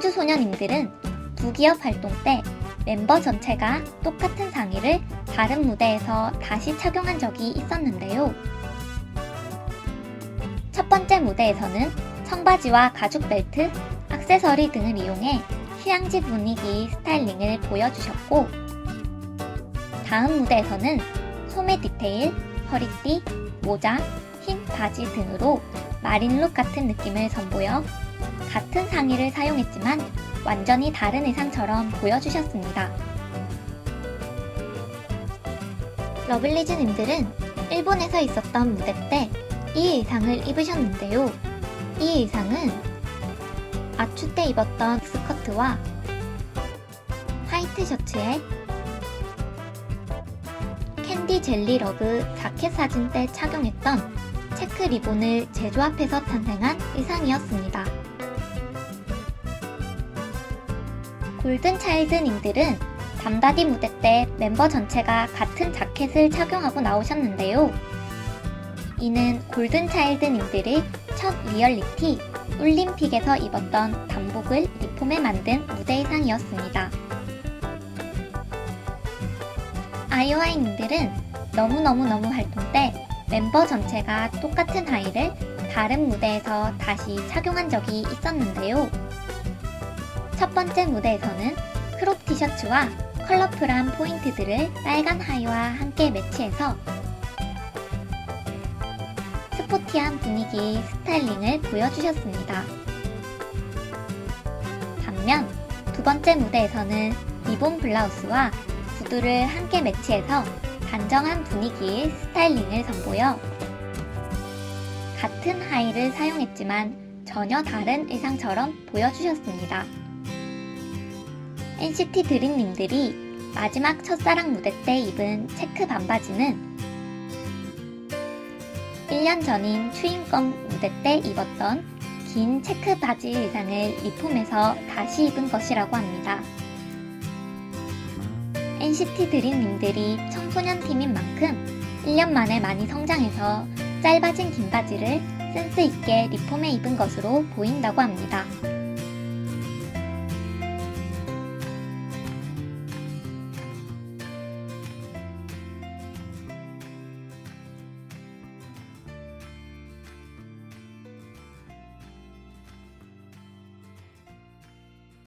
우주소녀님들은 부기업 활동 때 멤버 전체가 똑같은 상의를 다른 무대에서 다시 착용한 적이 있었는데요. 첫 번째 무대에서는 청바지와 가죽 벨트, 액세서리 등을 이용해 휴양지 분위기 스타일링을 보여주셨고, 다음 무대에서는 소매 디테일, 허리띠, 모자, 흰 바지 등으로 마린룩 같은 느낌을 선보여 같은 상의를 사용했지만 완전히 다른 의상처럼 보여주셨습니다. 러블리즈님들은 일본에서 있었던 무대 때 이 의상을 입으셨는데요. 이 의상은 아추 때 입었던 스커트와 화이트 셔츠에 캔디 젤리 러브 자켓 사진 때 착용했던 체크 리본을 재조합해서 탄생한 의상이었습니다. 골든 차일드님들은 담다디 무대 때 멤버 전체가 같은 자켓을 착용하고 나오셨는데요. 이는 골든 차일드님들이 첫 리얼리티 올림픽에서 입었던 단복을 리폼해 만든 무대 의상이었습니다. 아이오아이님들은 너무너무너무 활동 때 멤버 전체가 똑같은 하의를 다른 무대에서 다시 착용한 적이 있었는데요. 첫 번째 무대에서는 크롭 티셔츠와 컬러풀한 포인트들을 빨간 하의와 함께 매치해서 스포티한 분위기 스타일링을 보여주셨습니다. 반면 두 번째 무대에서는 리본 블라우스와 구두를 함께 매치해서 단정한 분위기의 스타일링을 선보여 같은 하의를 사용했지만 전혀 다른 의상처럼 보여주셨습니다. NCT 드림님들이 마지막 첫사랑 무대 때 입은 체크 반바지는 1년 전인 추인검 무대 때 입었던 긴 체크 바지 의상을 리폼해서 다시 입은 것이라고 합니다. NCT 드림님들이 청소년 팀인 만큼 1년 만에 많이 성장해서 짧아진 긴 바지를 센스 있게 리폼해 입은 것으로 보인다고 합니다.